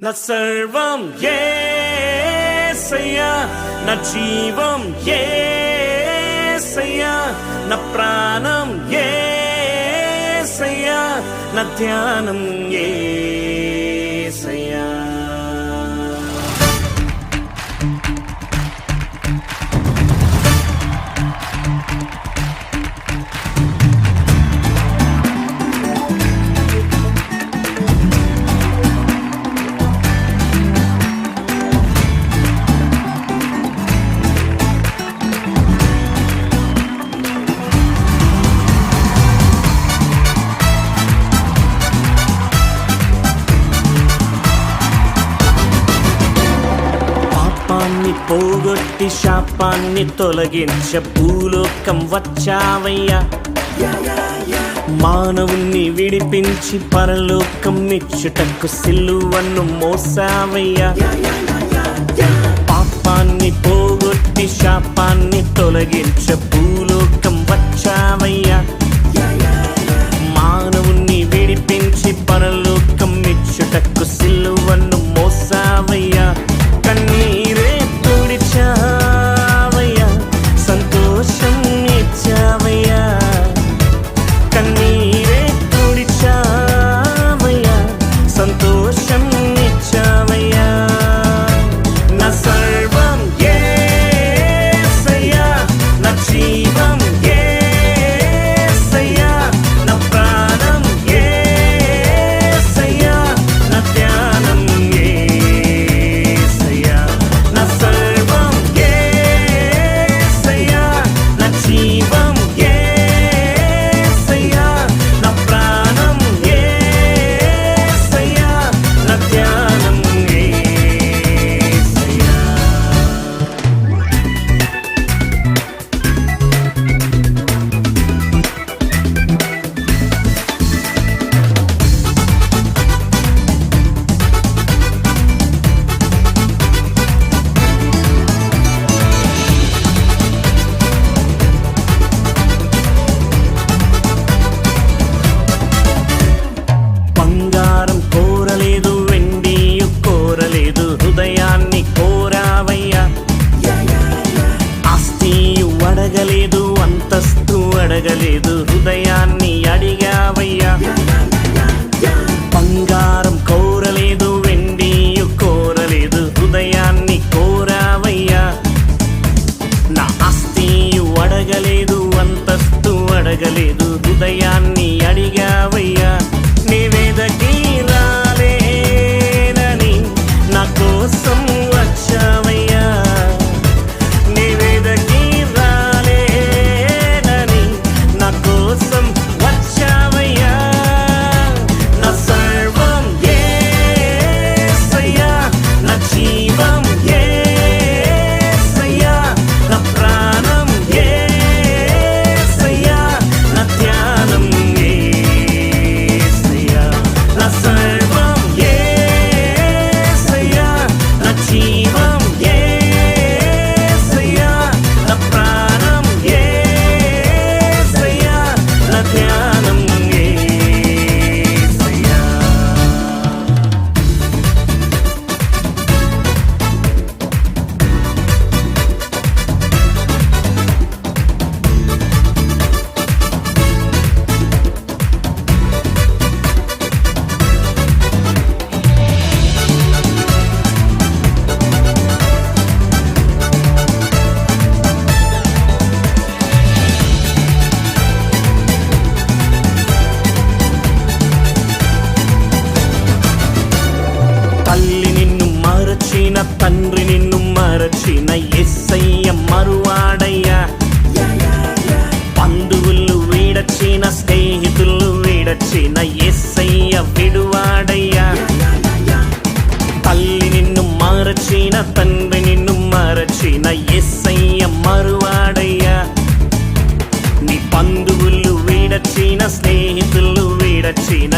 நசர்வம் ஏசையா நஜீவம் ஏசையா நப்ராணம் ஏசையா நத்தியானம் ஏ శాపాన్ని పోగొట్టి శాపాన్ని తొలగించ పూలోకం వచ్చావయ్యా. మానవుణ్ణి విడిపించి పరలోకం నిచ్చుటకు సిల్లువన్ను మోసావయ్యా. పాపాన్ని పోగొట్టి శాపాన్ని తొలగించ పూలోకం వచ్చావయ్యా. అడగలేదు హృదయాన్ని అడిగా. వచ్చిన ఎస్సయ్య మరువాడయ్యా. నీ బంధువులు వీడచ్చిన స్నేహితులు వీడచ్చిన